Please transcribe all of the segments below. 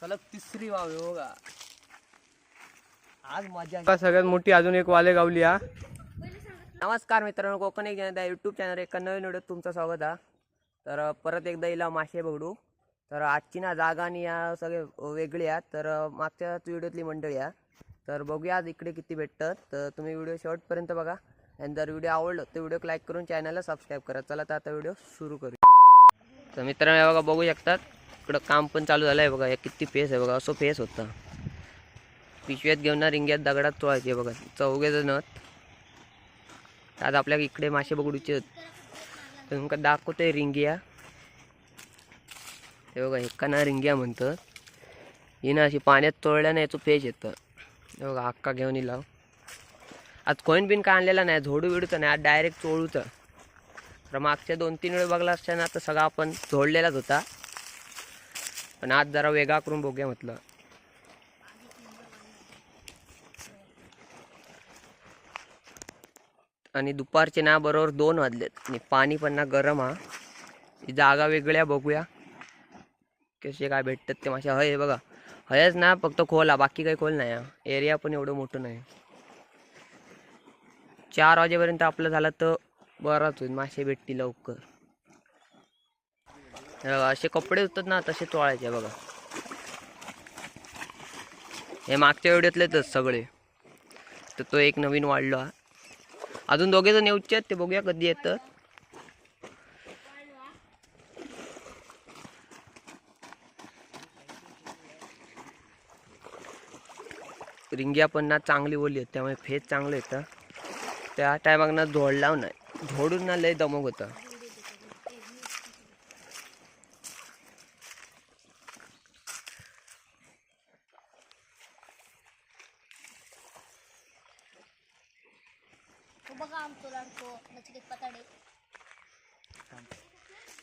सलग तिसरी वाव आहे बघा आज मजा आता सगळ्यात मोठी अजून एक वाले गावली हा? नमस्कार मित्रांनो कोकण एक जनता युट्यूब चॅनल एका नवीन व्हिडिओत तुमचं स्वागत आहे तर परत एकदा येईल मासे बघडू. तर आजची ना जागा आणि या सगळे वेगळे आहेत. तर मागच्या व्हिडिओतली मंडळी आहे तर बघूया आज इकडे किती भेटतात. तर तुम्ही व्हिडिओ शेवटपर्यंत बघा. आणि जर व्हिडिओ आवडलं तर व्हिडिओ लाईक करून चॅनलला सबस्क्राईब करा. चला तर आता व्हिडिओ सुरू करू तर मित्रांनो हे बघा बघू शकतात. इकडं काम पण चालू झालं आहे बघा. हे किती फेस आहे बघा. असं फेस होता. पिशव्यात घेऊन ना रिंग्यात दगडात चोळायचे बघा. चौघे जण आज आपल्या इकडे मासे बघडूचे तर तुमका दाखवतोय रिंगिया. हे बघा एका ना रिंगिया म्हणतात ही ना अशी पाण्यात तोळल्यानं याचं फेस येतं. हे बघा हक्का घेऊन येला आज कोईन बिन काय आणलेला नाही. झोडू बिडूचं नाही. आज डायरेक्ट चोळूचं. तर मागच्या दोन तीन वेळ बघला असताना तर सगळा आपण झोडलेलाच होता. पण आज जरा वेगळा करून बघूया म्हटलं. आणि दुपारचे ना बरोबर दोन वाजलेत. आणि पाणी पण ना गरम हा. ही जागा वेगळ्या बघूया. कसे काय भेटतात ते मासे हय बघा. हयच ना फक्त खोल हा. बाकी काही खोल नाही हा. एरिया पण एवढं मोठं नाही. चार वाजेपर्यंत आपलं झालं तर बराच होईल. मासे भेटतील लवकर. बघा असे कपडे होतात ना तसे चोळायचे बघा. हे मागच्या व्हिडिओतलेच सगळे. तर तो एक नवीन वाढलो. हा अजून दोघे जण येऊचे आहेत ते बघूया कधी येत रिंग्या पण ना चांगली ओली आहेत त्यामुळे फेस चांगलं येतं त्या टायमाक ना झोड लावून झोडून ना लय दमक होता.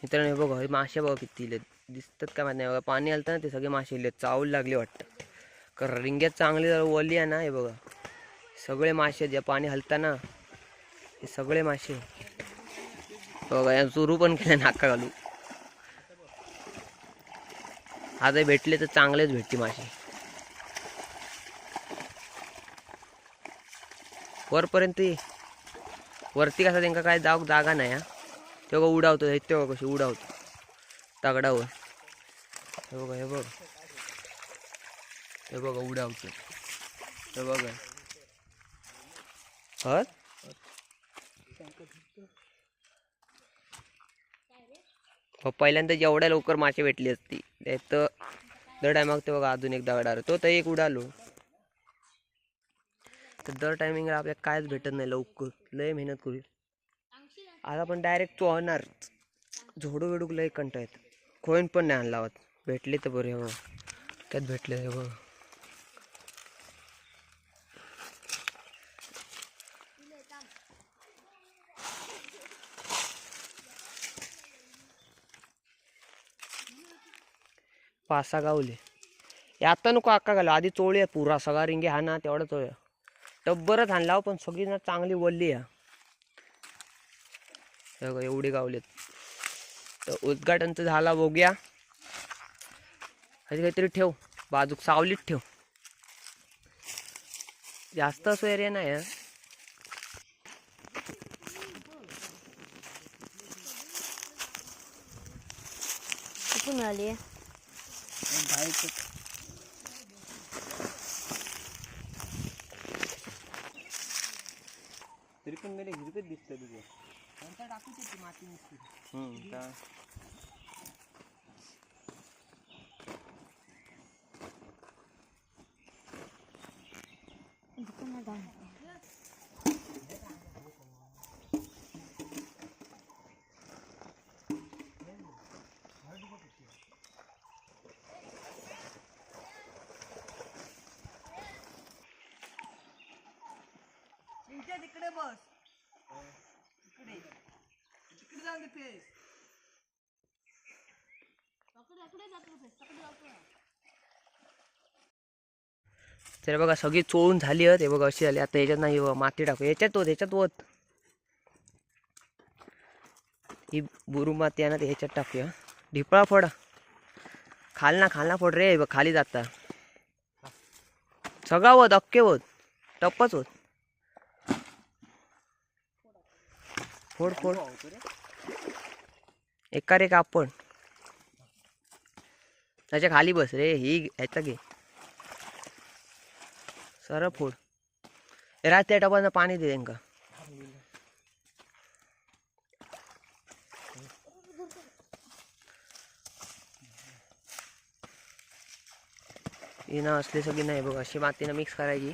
मित्रांनो हे बघा हे मासे बघा किती इलेत. दिसतात काय माहीत नाही बघा. पाणी आलं ना ते सगळे मासे इलेत. चावल लागले वाटतं. कारण रिंग्यात चांगली जर ओली आहे ना हे बघा. सगळे मासे जे पाणी हलताना हे सगळे मासे. बघा या सुरू पण केलं नाका घालू आता भेटले तर चांगलेच भेटते मासे. वरपर्यंत वरती कसा त्यांका काय जाऊ जागा नाही हा. ते बघा उडावतो हे ते बघा कशी उडावतो. तागडावर. हे बघा हे बघ. हे बघा उडावतो. हे बघा. हत हो, पहिल्यांदा जेवढ्या लवकर मासे भेटली असती तर दर टायमाग ते बघा अजून एक दगडावर. तो तर एक उडालो. तर दर टायमिंगला आपल्याला कायच भेटत नाही लवकर. लय मेहनत करू आज आपण डायरेक्ट चोहणार झोडू बिडूक लय कंट आहेत कोण पण नाही आणला होत. भेटले तर बरे मग त्यात भेटले हे. बघ पाच सहा गावले आता नको अक्का घालू. आधी चोळी आहे पुरा. सगळा रिंगे हा ना तेवढा चोळूया टब्बरच आणला हो, पण सगळी ना चांगली वल्ली आहे. एवढे गावलेत तर उद्घाटनचं झाला बघूया. आधी काहीतरी ठेव बाजूक सावलीत ठेव. जास्त असं एरिया नाही हा. कुठून मिळाली तरी पण मला हिरवेच दिसतं तुझे. नंतर टाकूच ती माती नुसती तिकडे बस फेस तर बघा सगळी चोळून झाली आहेत. हे बघा अशी झाली. आता ह्याच्यात नाही माती टाकू. याच्यात होत याच्यात होत. ही बुरू माती आहे ना ते ह्याच्यात टाकूया. ढिपळा फोडा. खाल ना खाल ना फोड रे. बघ खाली जाता. सगळा होत अक्के होत. टप्पच होत. फोड फोड. एका रे कापड त्याच्याखाली बस रे ही ह्याचा घे. सर फोड. ए, रात त्या टपानं पाणी दे त्यांना ना असली सगळी नाही बघ अशी मातीनं मिक्स करायची.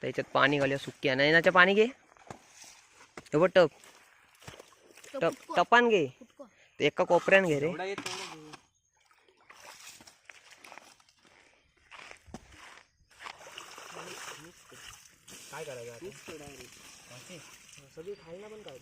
त्याच्यात पाणी घालूया सुक्या. नाही नाच्या पाणी घे. हे बघ टप. टप टपान घे. ते एका कोपऱ्यान घे रे. काय करायचं सगळी खायला पण काय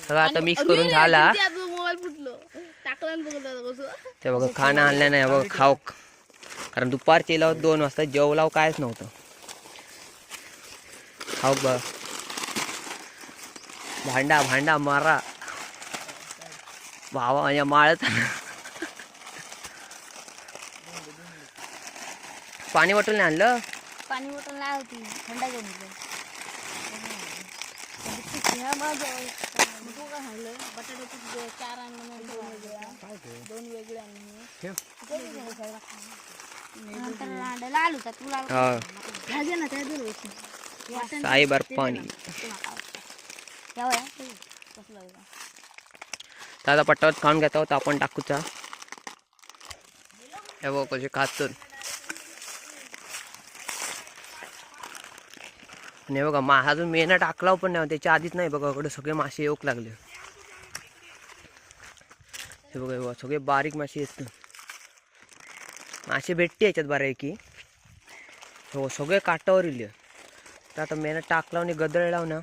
सगळं आता मिक्स करून झाला. ते बघा खाणं आणलं नाही. बघा खाऊ. कारण दुपारचे येला दोन वाजता जेवलाव कायच नव्हतं. खाऊ बघ. भांडा भांडा मारा. भावा माझ्या माळच पाणी वाटून नाही आणलं? पाणी बॉटल नाही होती थंडा घेऊन बटाट्याचे चार दोन वेगळे लाल तू लाल ना त्या दूर साईबार पाणी. आता पट्टावर खाऊन घेता होता आपण टाकूचा. हे बघ कसे खात आणि बघा मा अजून मेना टाकला पण नाही त्याच्या आधीच नाही बघा इकडे सगळे मासे येऊक लागले. हे बघा बघा सगळे बारीक मासे येत मासे भेटते याच्यात बऱ्यापैकी. हो सगळे काटावर इले. तर आता मेना टाकला आणि गदळ लाव ना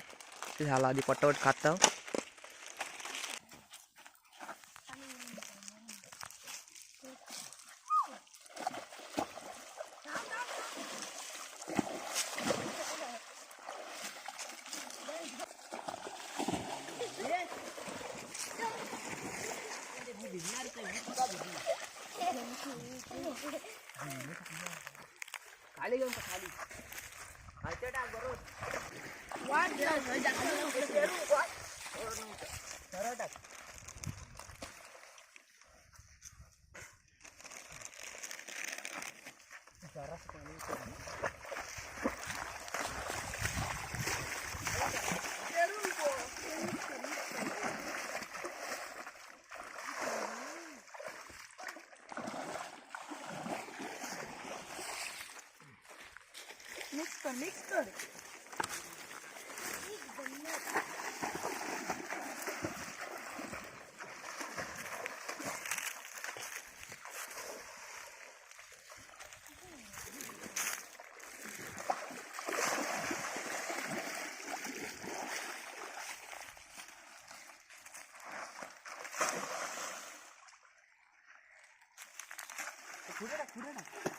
ते झाला आधी पटापट खाता. खाली घेऊन खाली खालच्या टाक बरोबर सरळ टाक मिक्स कर मिक्स कर काय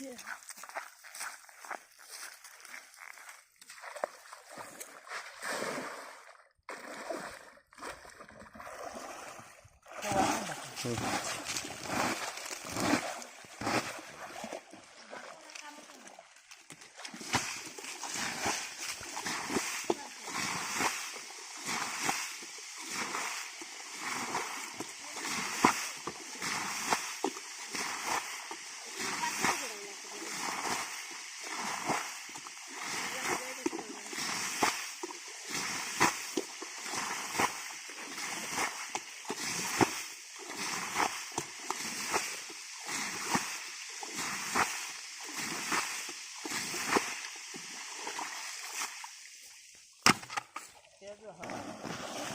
Yeah.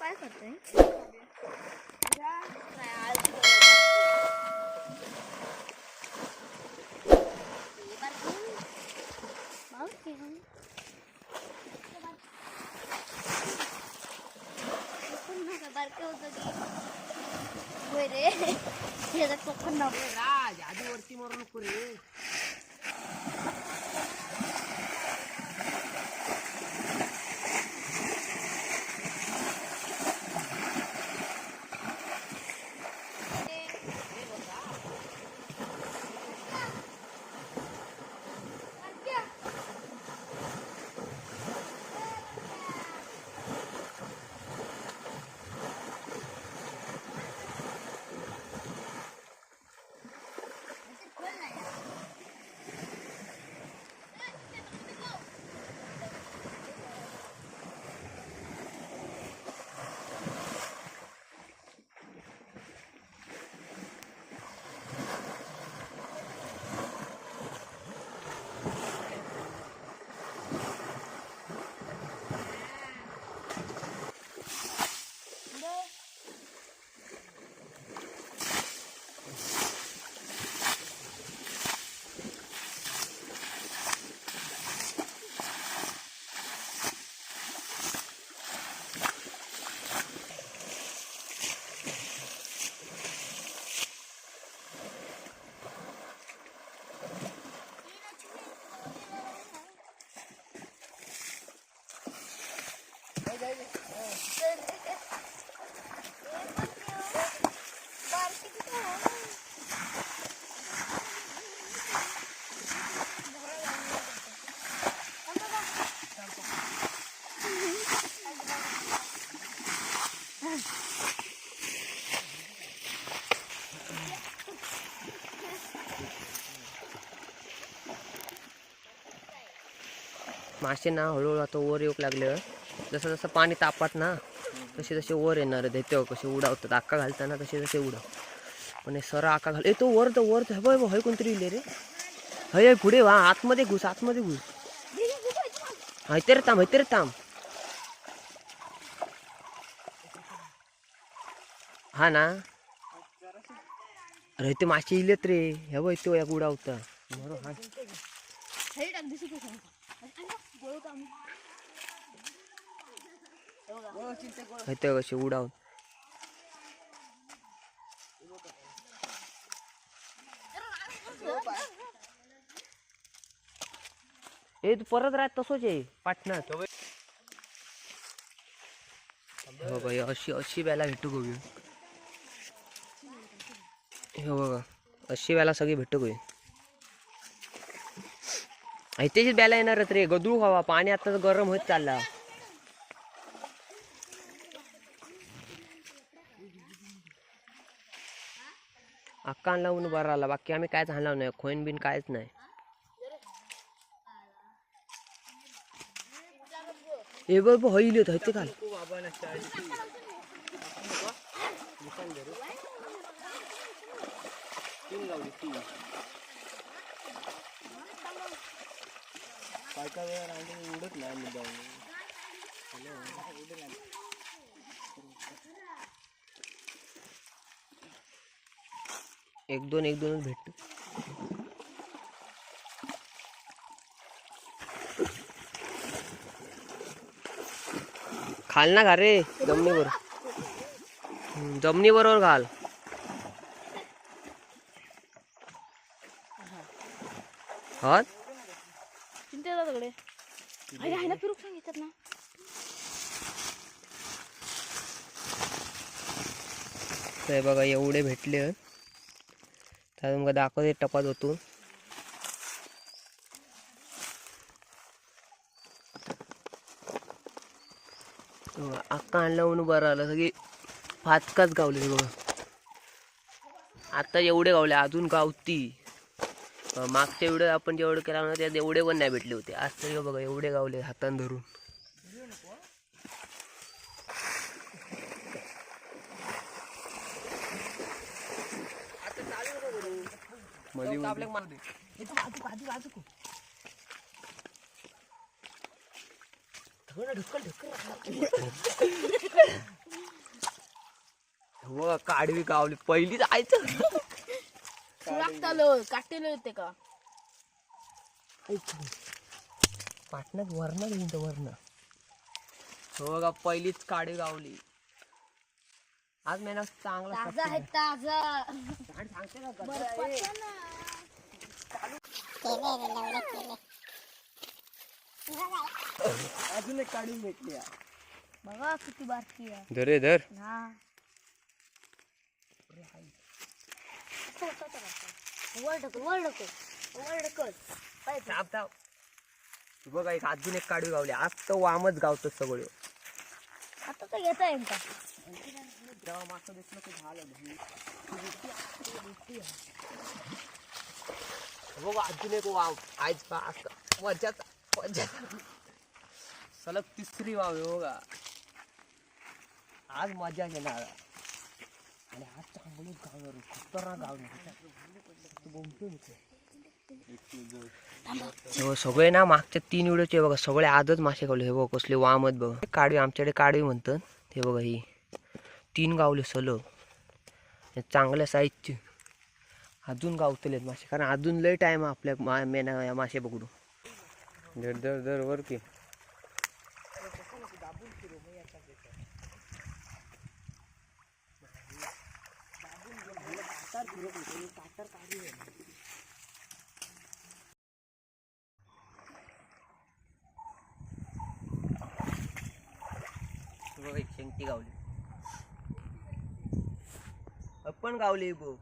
काय करतोय बारके होत की रे हे कोकण नको राज आधी वरती मारू नको रे. मासे ना हळूहळू आता वर येऊक लागलं. जसं जसं पाणी तापत ना तसे तसे वर येणार देते कसे उडावतात. आका घालताना तसे तसे उडाव. पण हे सर आका घाल ए तो वर तर वर तर हय हय कोणतरी इले रे. हय पुढे वा आतमध्ये घुस आतमध्ये घुस. हयते रे थांब माहिती रे थांब. हा ना? अरे ते मासे इलेत रे. हे बघ तो एक उडावता. बरोबर हा हे टाक दिसू कसं गोळू काम हयते कसे उडावून? ए तू परत राहत तसोच आहे पाटणात हो बाई अशी अशी वेळेला भेटू गोवी हो बघा अशी वेळेला सगळी भेटू गोवी ऐतिहासिक बेला येणारच रे गदू खावा पाणी आता गरम होत चालला. अक्कान लावून बरं राहिला. बाकी आम्ही कायच हाणला नाही. खोईन बिन कायच नाही. ए बघ हईल ते काल काय काय वेळा उडत नाही एक दोन एक दोनच भेट खाल ना घा रे जमनीवर जमिनीबरोबर घाल. हा बघा एवढे भेटले तर मग दाखवते टपात होतो अक्का आणलं म्हणून बरं आलं. सगळी फातकाच गावले बघा. आता एवढे गावले अजून गावती. मागच्या व्हिडिओ आपण जेवढं केला ना त्यात एवढे पण नाही भेटले होते. आज तरी बघा एवढे गावले हातान धरून. मध्ये हो काढवी गावली पहिली जायचं लागतालो काटेलो होते का? पाटण्यात वरण घेऊन वरण. हो बघा पहिलीच काडी गावली आज मेहनत चांगला ताजा आहे. ताजा. अजून एक काढून भेटली आहे. बघा किती बारकी आहे. धरे धर. हा. वर ढकल वर ढकल वर ढकल थांब थांब. बघा एक अजून एक काढवी गावली आज तर वामच गावतो सगळं. आता तर घेता येईल का? बघा अजून एक वाव आज पा वरच्यात वरच्यात सलग तिसरी वाव आहे हो बघा आज मजा घेणार आणि आज चांगली गावणार खतरनाक गावणार सगळे ना मागच्या तीन व्हिडिओचे बघा सगळे आजच मासे गावले हे बघ कसले वामत बघ. काढवी आमच्याकडे काढवी म्हणतात. हे बघा ही. तीन गावले सलग चांगल्या साईजचे अजून गावतलेत मासे. कारण अजून लय टाइम आपल्या मा मेना या मासे पकडू धर धर धर वर की. गावली. आपण गावली बो.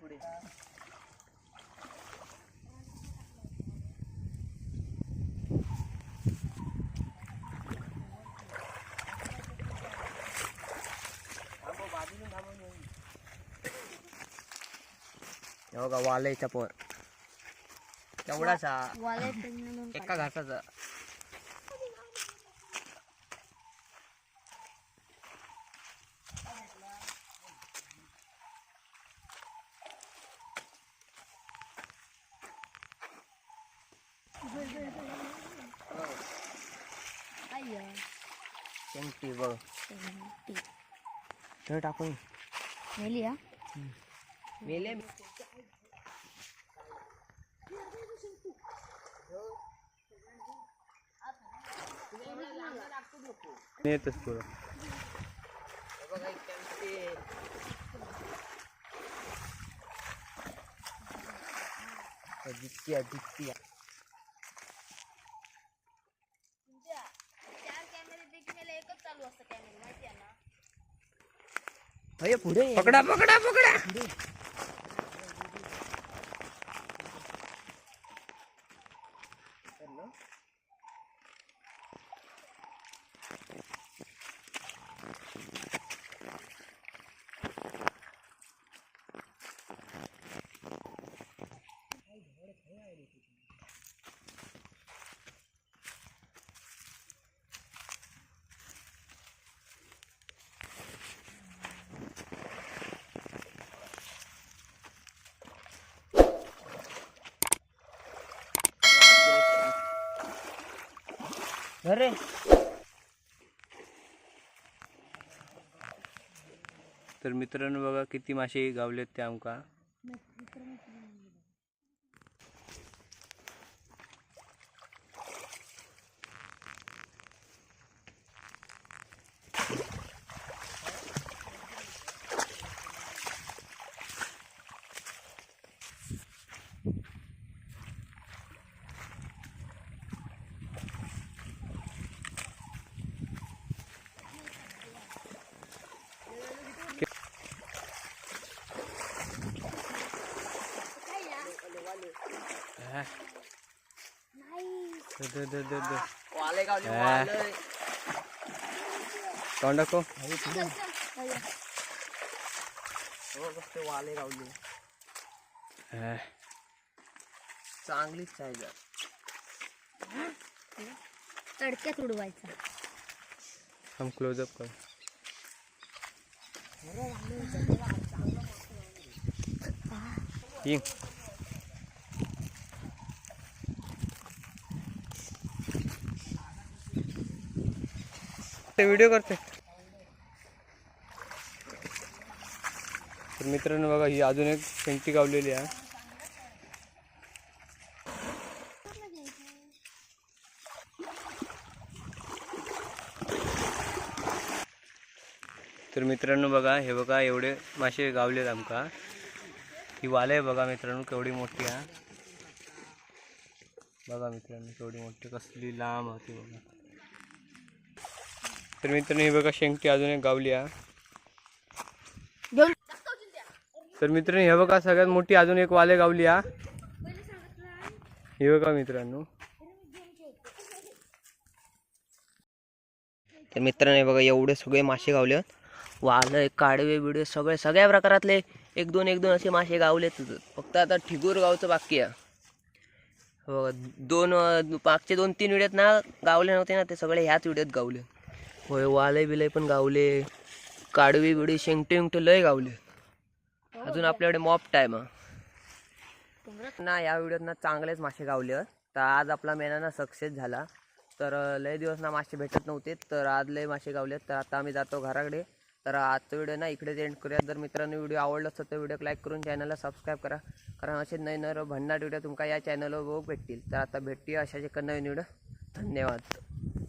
पुढे. हे बघा वालायचा पोर तेवढाचा वाले म्हणून एका घासाचा अय्या शेंगटी बघ शेंगटी. तर टाकून नेली हा मेले नेतच पुढं बघा एक शेंगटी दिसती आहे दिसती आहे चार कॅमेरे देखील एकच चालू असतं कॅमेरे माहिती आहे ना अरे पुढे ये. पकडा पकडा पकडा. अरे तर मित्रांनो बघा किती मासे गावलेत ते आमका दे, दे, दे, दे, दे. वाले गावले हा. वाले तोंड दाखव. हो बघ ते वाले गावले हा. चांगलीच साईज तडक्यात उडवायचा थांब क्लोजअप कर ये करते व्हिडिओ करते. तर मित्रांनो बघा ही अजून एक शेंगटी गावलेली आहे. तर मित्रांनो बघा हे बघा एवढे मासे गावलेत आमका. ही वाले बघा मित्रांनो केवढी मोठी आहे. बघा मित्रांनो केवढी मोठी कसली लांब होती बघा. तर मित्रांनो ही बघा शेंगटी अजून एक गावली आहे तर मित्रांनो हे बघा सगळ्यात मोठी अजून एक वाले गावली आहे हे बघा मित्रांनो. तर मित्रांनो हे बघा एवढे सगळे मासे गावले वालं काडवे बिडवे सगळे सगळ्या प्रकारातले एक दोन एक दोन असे मासे गावलेत फक्त आता ठिगूर गावचं बाकी आहे. बघा दोन मागचे दोन तीन व्हिडिओत ना गावले नव्हते ना ते सगळे ह्याच व्हिडिओत गावले. होय वाले बिले पण गावले. काडवी बिडी शेंगटे उंगटे लय गावले. अजून आपल्याकडे मॉप टाईम ना या व्हिडिओत ना चांगलेच मासे गावले आहेत. तर आज आपला मेना ना सक्सेस झाला. तर लय दिवस ना मासे भेटत नव्हते. तर आज लय मासे गावले तर आता आम्ही जातो घराकडे. तर आजचा व्हिडिओ ना इकडेच एंड करूया जर मित्रांनो व्हिडिओ आवडला असतो तर व्हिडिओ लाईक करून चॅनलला सबस्क्राईब करा. कारण असे नवीन नवीन भन्नाट व्हिडिओ तुमका या चॅनलवर बघू भेटतील. तर आता भेटूया अशाच एका नवीन व्हिडिओ. धन्यवाद.